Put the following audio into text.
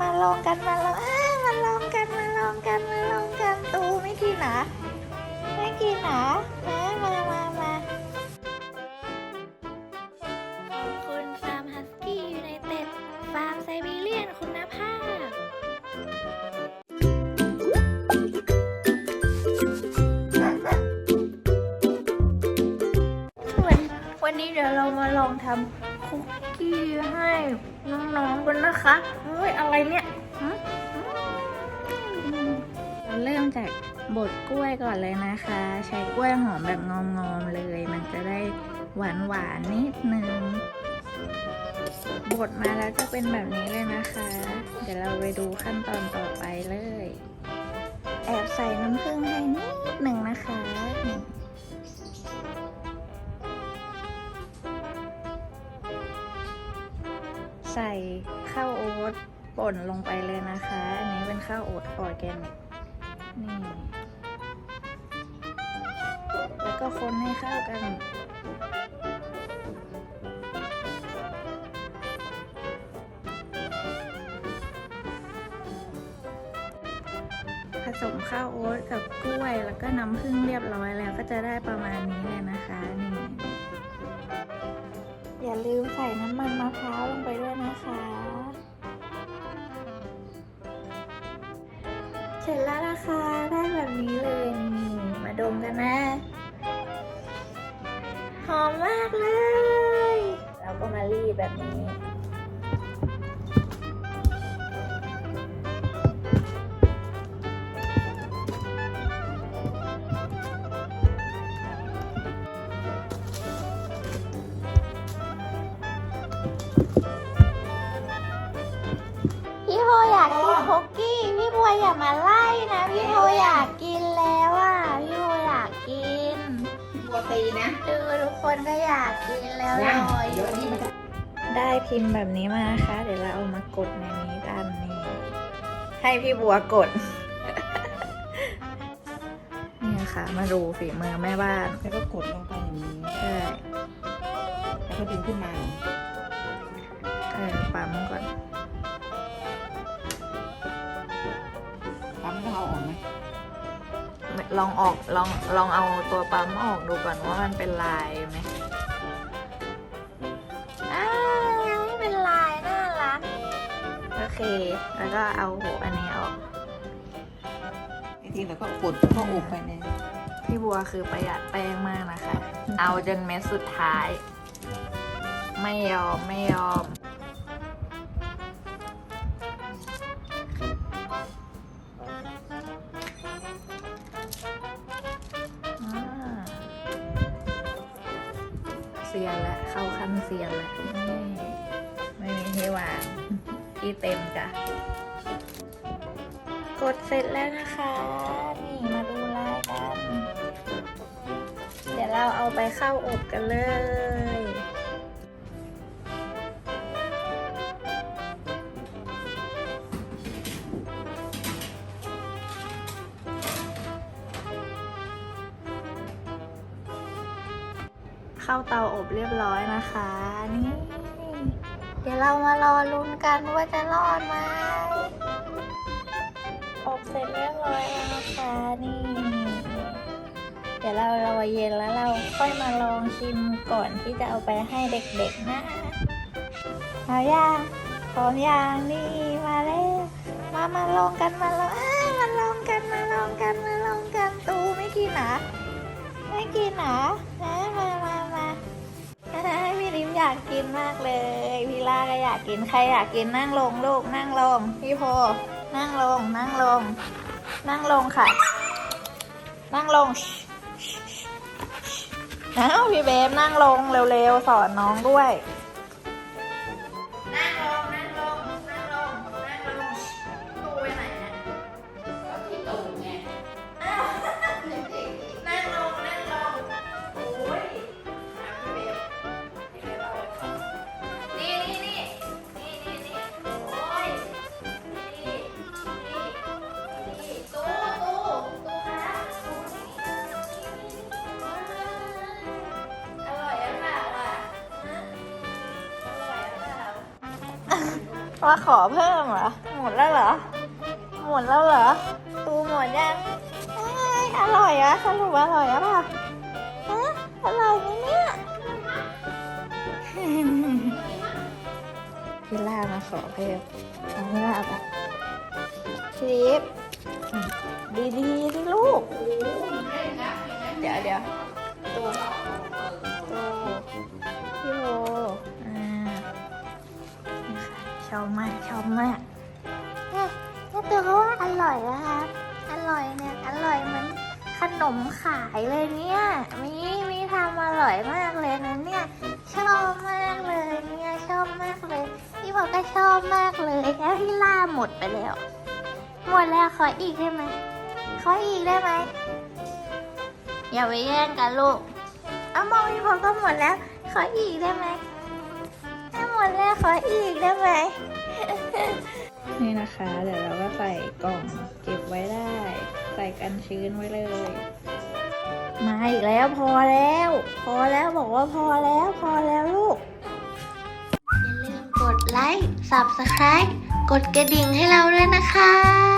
มาลองกันมาลองอ้ามาลองกันมาลองกันมาลองกันตูไม่กินเหรอไม่กินเหรอมามามามาขอบคุณฟาร์มฮัสกี้ยูไนเต็ดฟาร์มไซบีเรียนคุณภาพวันวันนี้เดี๋ยวเรามาลองทำ คุกกี้ให้น้องๆกันนะคะเฮ้ยอะไรเนี่ยเราเริ่มจากบดกล้วยก่อนเลยนะคะ ใช้กล้วยหอมแบบงอมๆเลย มันจะได้หวานๆนิดนึงบดมาแล้วจะเป็นแบบนี้เลยนะคะ เดี๋ยวเราไปดูขั้นตอนต่อไปเลย แอบใส่น้ำผึ้งให้ ใส่ข้าวโอ๊ตป่นลงไปเลยนะคะ อันนี้เป็นข้าวโอ๊ตออร์แกนิกนี่ แล้วก็คนให้เข้ากันผสมข้าวโอ๊ตกับกล้วยแล้วก็น้ำผึ้งเรียบร้อยแล้วก็จะได้ประมาณนี้เลยนะคะนี่ อย่าลืมใส่น้ำมันมะพร้าวลงไปด้วยนะคะ เสร็จแล้วนะคะ ได้แบบนี้เลยนี่มาดมกันนะ หอมมากเลย เราก็มารีดแบบนี้ พี่โฮอยากกินคุกกี้ พี่บัวอย่ามาไล่นะ พี่โฮอยากกินแล้วอะ พี่โฮอยากกินบัวตีนะดูทุกคนก็อยากกินแล้วรนะออเดี๋ยวยู่อันนี้มันจะได้พิมพ์แบบนี้มานะคะ เดี๋ยวเราเอามากดในนี้กันนี่ให้พี่บัวกด นี่ค่ะ มาดูฝีมือแม่บ้านแล้วก็กดลงไปอย่างนี้ ใช่ แล้วก็ดึงขึ้นมา เออปั๊มก่อน ปั๊มแล้วเอาออกไหมลองออกลองลองเอาตัวปั๊มออกดูก่อนว่ามันเป็นลายไหมอ้าวยังไม่เป็นลายน่ารักโอเค แล้วก็เอาหัวอันนี้ออกไอ้ทีแล้วก็กดก็อบไปในพี่บัวคือประหยัดแป้งมากนะคะ เอาจนเม็ดสุดท้าย ไม่ยอม ไม่ยอม เซียนแล้วเข้าขั้นเซียนแล้วไม่มีที่วางที่เต็มจ้ะกดเสร็จแล้วนะคะ นี่มาดูลายกัน เดี๋ยวเราเอาไปเข้าอบกันเลย เข้าเตาอบเรียบร้อยนะคะ นี่ เดี๋ยวเรามารอลุ้นกันว่าจะรอดไหมอบเสร็จเรียบร้อยแล้วนะคะนี่ เดี๋ยวเรารอเย็นแล้วเราค่อยมาลองชิมก่อนที่จะเอาไปให้เด็กๆนะเอาย่างพร้อมย่างนี่มาแล้วมามาลองกันมาลองอ้ามาลองกันมาลองกันมาลองกันตูไม่กินหรอไม่กินเหรอนะมาามาพี่ริมอยากกินมากเลย พี่ล่าก็อยากกินใครอยากกินนั่งลงลูกนั่งลงพี่โพนั่งลงนั่งลง นั่งลงค่ะ นั่งลงอ้าวพี่เบฟนั่งลงเร็วๆสอนน้องด้วย ว่าขอเพิ่มเหรอ หมดแล้วเหรอ หมดแล้วเหรอ ตูหมดยังเอ้ยอร่อยอะสรุปอร่อยอะป่ะฮะอร่อยไหมเนี่ยพี่ล่ามาขอเพิ่มเอาพี่ล่าเอาไปชีฟดีๆสิลูก เดี๋ยวเดี๋ยว อบมากชอบมากเนี่ยเนี่ยตัวเขาว่าอร่อยนะคะอร่อยเนี่ยอร่อยเหมือนขนมขายเลยเนี่ยมีมีทำอร่อยมากเลยนะเนี่ยชอบมากเลยเนี่ยชอบมากเลยพี่บอกก็ชอบมากเลยแล้วพี่ล่าหมดไปแล้ว หมดแล้วขออีกได้ไหมขออีกได้ไหมอย่าไปแย่งกันลูกเอามองพี่พอก็หมดแล้วขออีกได้ไหม หมดแล้วขออีกได้ไหม นี่นะคะ เดี๋ยวเราก็ใส่กล่องเก็บไว้ได้ ใส่กันชื้นไว้เลย มาอีกแล้วพอแล้ว พอแล้วบอกว่าพอแล้วพอแล้วลูก อย่าลืมกดไลค์ Subscribe กดกระดิ่งให้เราด้วยนะคะ